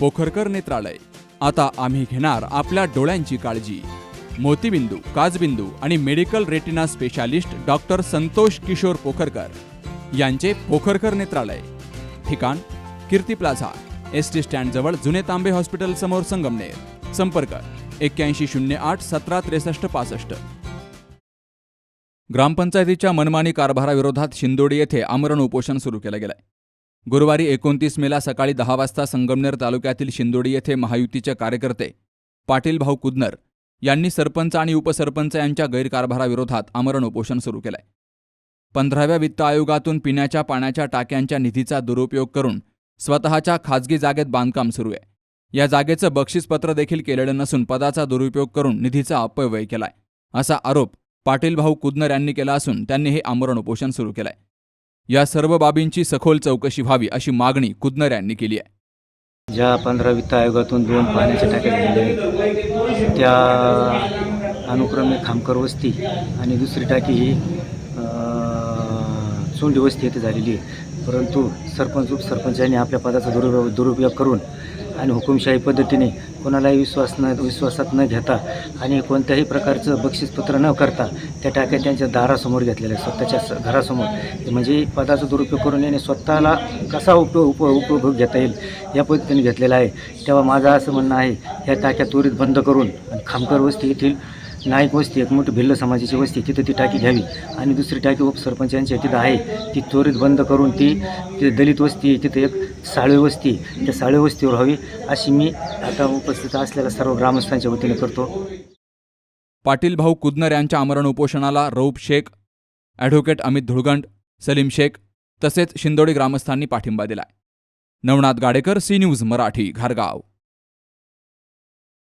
पोखरकर नेत्रालय. आता आम्ही घेणार आपल्या डोळ्यांची काळजी. मोतीबिंदू काजबिंदू आणि medical retina specialist doctor Santosh Kishor Pokharkar यांचे पोखरकर नेत्रालय. ठिकाण Kirti plaza S T stand जवळ जुने तांबे हॉस्पिटल समोर संगमनेर. संपर्क एक्क्याऐंशी शून्य आठ सतरा त्रेसष्ट पासष्ट. ग्रामपंचायतीच्या मनमानी कारभाराविरोधात शिंदोडी येथे आमरण उपोषण सुरू केलं गेलंय. गुरुवारी एकोणतीस मेला सकाळी दहा वाजता संगमनेर तालुक्यातील शिंदोडी येथे महायुतीचे कार्यकर्ते पाटील भाऊ कुदनर यांनी सरपंच आणि उपसरपंच यांच्या गैरकारभाराविरोधात आमरण उपोषण सुरू केलंय. पंधराव्या वित्त आयोगातून पिण्याच्या पाण्याच्या टाक्यांच्या निधीचा दुरुपयोग करून स्वतःच्या खाजगी जागेत बांधकाम सुरू आहे. या जागेचं बक्षीसपत्र देखील केलेलं नसून पदाचा दुरुपयोग करून निधीचा अपव्यय केलाय असा आरोप पाटील भाऊ कुदनर यांनी केला असून त्यांनी हे आमरण उपोषण सुरू केलंय. या सर्व बाबींची सखोल चौकशी व्हावी अशी मागणी कुदनर यांनी केली आहे. ज्या पंधरा वित्त आयोगातून दोन पाण्याच्या टाक्या झालेल्या आहेत त्या अनुक्रमे खामकर वस्ती आणि दुसरी टाकी ही चोंडी वस्ती येथे झालेली आहे. परंतु सरपंच उपसरपंच यांनी आपल्या पदाचा दुरुपयोग दुरुपयोग करून आणि हुकुमशाही पद्धतीने कोणालाही विश्वास न विश्वासात न घेता आणि कोणत्याही प्रकारचं बक्षीसपत्र न करता त्या टाक्या त्यांच्या दारासमोर घेतलेल्या आहेत. स्वतःच्या घरासमोर. म्हणजे पदाचा दुरुपयोग करून याने स्वतःला कसा उप उप उपभोग घेता येईल या पद्धतीने घेतलेला आहे. तेव्हा माझं असं म्हणणं आहे ह्या टाक्या त्वरित बंद करून खामकर वस्ती येथील नाईक वस्ती एक मोठी भिल्ल समाजाची वस्ती तिथं ती टाकी घ्यावी. आणि दुसरी टाकी उपसरपंचांची तिथं आहे. ती त्वरित बंद करून ती तिथे दलित वस्ती आहे, एक साळवे वस्ती त्या साळवे वस्तीवर व्हावी अशी मी आता उपस्थित असलेल्या सर्व ग्रामस्थांच्या वतीने करतो. पाटील भाऊ कुदनर यांच्या आमरण उपोषणाला रौफ शेख ॲडव्होकेट अमित धुळगंड सलीम शेख तसेच शिंदोडी ग्रामस्थांनी पाठिंबा दिलाय. Navnath Gadekar C news Marathi घारगाव.